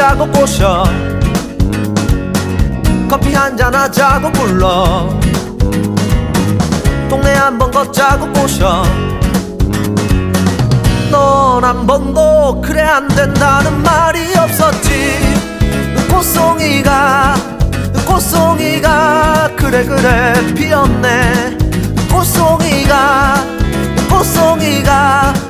치자고 꼬셔. 커피 한잔 하자고 불러. 동네 한번 걷자고 꼬셔. 넌 한 번도 그래 안 된다는 말이 없었지. 꽃송이가 꽃송이가 그래 그래 피었네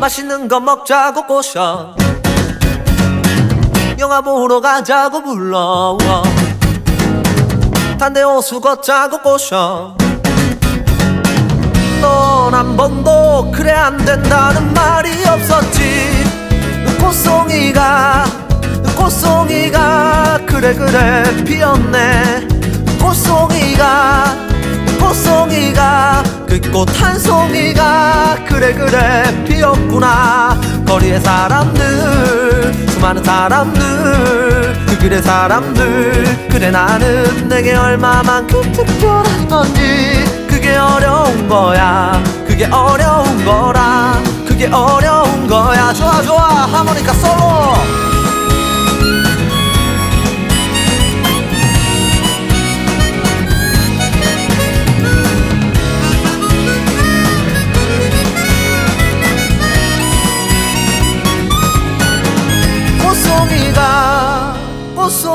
맛있는 거 먹자고 꼬셔. 영화 보러 가자고 불러 단대 호수 걷자고 꼬셔. 넌 한 번도 그래 안 된다는 말이 없었지. 꽃송이가 꽃송이가 그래 그래 피었네. 꽃송이가 꽃송이가 그꽃 한 송이가 그래 그래 피었구나. 거리의 사람들 수많은 사람들 그 길의 사람들. 그래 나는 내게 얼마만큼 특별한 건지. 그게 어려운 거야. 그게 어려운 거라. 그게 어려운 거야. 좋아 좋아. 하모니카 솔로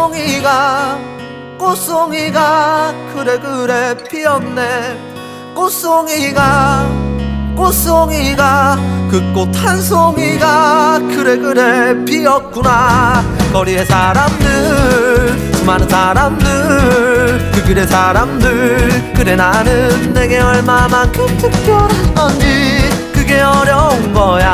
꽃송이가 꽃송이가 그래 그래 피었네. 꽃송이가 꽃송이가 그 꽃 한 송이가 그래 그래 피었구나. 거리의 사람들 수많은 사람들 그 길의 사람들 그래 나는 내게 얼마만큼 특별한 건지 그게 어려운 거야